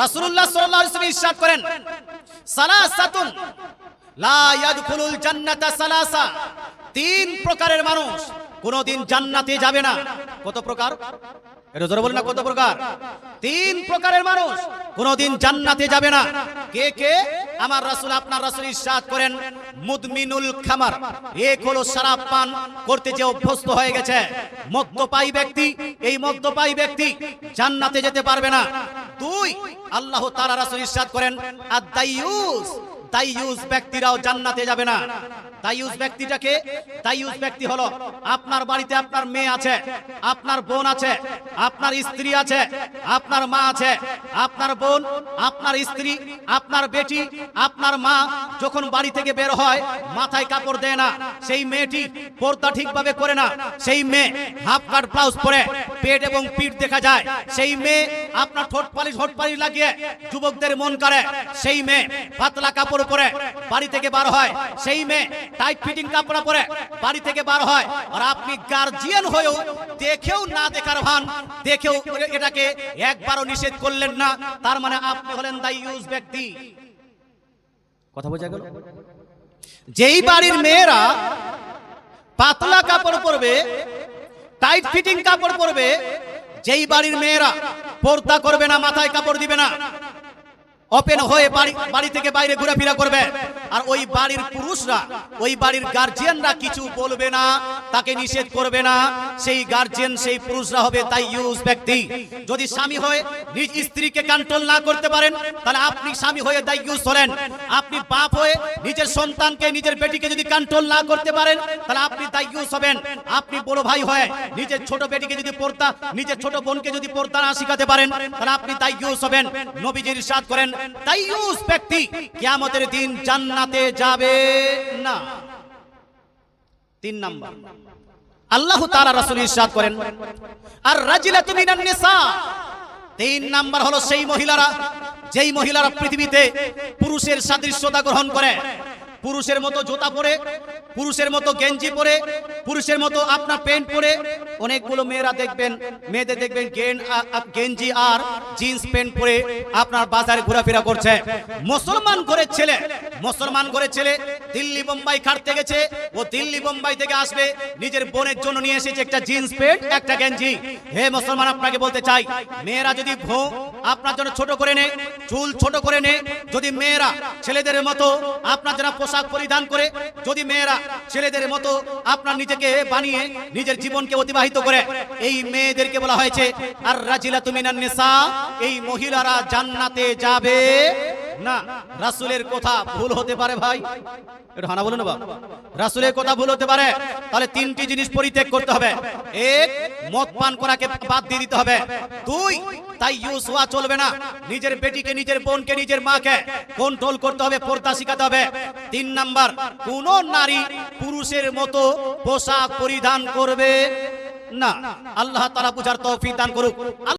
রাসূলুল্লাহ সাল্লাল্লাহু আলাইহি ওয়াসাল্লাম করেন, সালাসাতুন, লা ইয়াদখুলুল জান্নাতা সালাসা। তিন প্রকারের মানুষ জান্নাতে যাবে না। কত প্রকার? এটা জোরে বলেন না, কত প্রকার? তিন প্রকারের মানুষ জান্নাতে যাবে না। কে কে? আমার রাসূল, আপনার রাসূল ইরশাদ করেন, মুদমিনুল খামার। এক হলো শরাব পান করতে যে অভ্যস্ত হয়ে গেছে। মদ্যপায়ী ব্যক্তি, এই মদ্যপায়ী ব্যক্তি জান্নাতে যেতে পারবে না। দুই আল্লাহ তাআলা রাসূল ইরশাদ করেন আদ-দাইয়ুস। দাইয়ুস ব্যক্তিরাও জান্নাতে যাবে না। দাইয়ুস ব্যক্তিটাকে দাইয়ুস ব্যক্তি হলো আপনার বাড়িতে আপনার মেয়ে আছে, আপনার বোন আছে, আপনার স্ত্রী আছে, আপনার মা আছে, আপনার বোন, আপনার স্ত্রী, আপনার বেটি, আপনার মা যখন বাড়ি থেকে বের হয়, মাথায় কাপড় দেয় না, সেই মেয়েটি পর্দা ঠিকভাবে করে না, সেই মেয়ে হাফ কাট ব্লাউজ পরে পেট এবং পিঠ দেখা যায়, সেই মেয়ে আপনার ঠোঁট পালিশ ঠোঁট পালিশ লাগিয়ে যুবকদের মন করে সেই মেয়ে পাতলা কাপড় পরে বাড়ি থেকে বার হয়। সেই মেয়ে টাইট ফিটিং কাপড় পরে বাড়ি থেকে বার হয়। আর আপনি গার্জিয়ান হয়েও দেখেও না দেখার ভান, দেখেও এটাকে একবারও নিষেধ করলেন না। তার মানে আপনি হলেন দাইয়ুস ব্যক্তি। কথা বোঝা গেল? যেই বাড়ির মেয়েরা পাতলা কাপড় পরবে টাইট ফিটিং কাপড় পরবে, যেই বাড়ির মেয়েরা পর্দা করবে না, মাথায় কাপড় দিবে না ওপেন হয়ে বাড়ি বাড়ি থেকে বাইরে ঘুরে ফিরা করবে। আর ওই বাড়ির পুরুষরা ওই বাড়ির গার্জিয়ানরা কিছু বলবে না। তাকে নিষেধ করবে না। সেই গার্জিয়ান সেই পুরুষরা হবে তাই ইউজ ব্যক্তি। যদি স্বামী হয়ে নিজ স্ত্রীকে কন্ট্রোল না করতে পারেন, তাহলে আপনি স্বামী হয়ে দায় ইউজ হলেন আপনি বাপ হয়ে নিজের সন্তানকে, নিজের বেটিকে যদি কন্ট্রোল না করতে পারেন, তাহলে আপনি দায় ইউজ হবেন। আপনি বড় ভাই হয়ে নিজের ছোট বেটিকে যদি পড়তা নিজের ছোট বোনকে যদি পড়তা না শিখাতে পারেন, তাহলে আপনি দায় ইউজ হবেন। নবীজির সাথ করেন দাইয়ুস ব্যক্তি। কিয়ামতের দিন জান্নাতে যাবে না। তিন নাম্বার। আল্লাহ তাআলা রাসূল ইরশাদ করেন। আর রাজিলাতু তুমি নিসা। তিন নাম্বার হলো সেই মহিলারা যেই মহিলারা পৃথিবীতে পুরুষের সাদৃশ্যতা গ্রহণ করে। পুরুষের মতো জুতা পরে পুরুষের মতো গেঞ্জি পরে পুরুষের মতো আপনার প্যান্ট পরে অনেকগুলো মেয়েরা দেখবেন, মেয়েদের দেখবেন গেন গেঞ্জি আর জিন্স প্যান্ট পরে আপনার বাজারে ঘোরাফেরা করছে। মুসলমান ঘরের ছেলে, মুসলমান ঘরের ছেলে দিল্লি বোম্বাই খাটতে গেছে। ও দিল্লি বোম্বাই থেকে আসবে, নিজের বোনের জন্য নিয়ে এসেছে একটা জিন্স প্যান্ট, একটা গেঞ্জি। হে মুসলমান, আপনাকে বলতে চাই, মেয়েরা যদি ভো, আপনার জন্য ছোট করে নে, চুল ছোট করে নে, যদি মেয়েরা ছেলেদের মতো আপনার যারা পোশাক পরিধান করে, যদি মেয়েরা ছেলেদের মতো আপনার নিজেকে বানিয়ে নিজের জীবনকে অতিবাহিত করে এই মেয়েদেরকে বলা হয়েছে আর রাজিলা তুমিনান নিসা এই মহিলারা জান্নাতে যাবে? না, রাসূলের কথা ভুল হতে পারে ভাই। রাসূলের কথা ভুল হতে পারে, তাহলে তিনটি জিনিস পরিত্যাগ করতে হবে। বাদ দিয়ে দিতে হবে। তাই ইউজ হওয়া চলবে না। নিজের বেটিকে, নিজের বোনকে, নিজের মাকে কন্ট্রোল করতে হবে, পর্দা শিখাতে হবে। তিন নাম্বার, কোন নারী পুরুষের মতো পোশাক পরিধান করবে। না আল্লাহ তারা বুঝার তৌফিক দান করুক।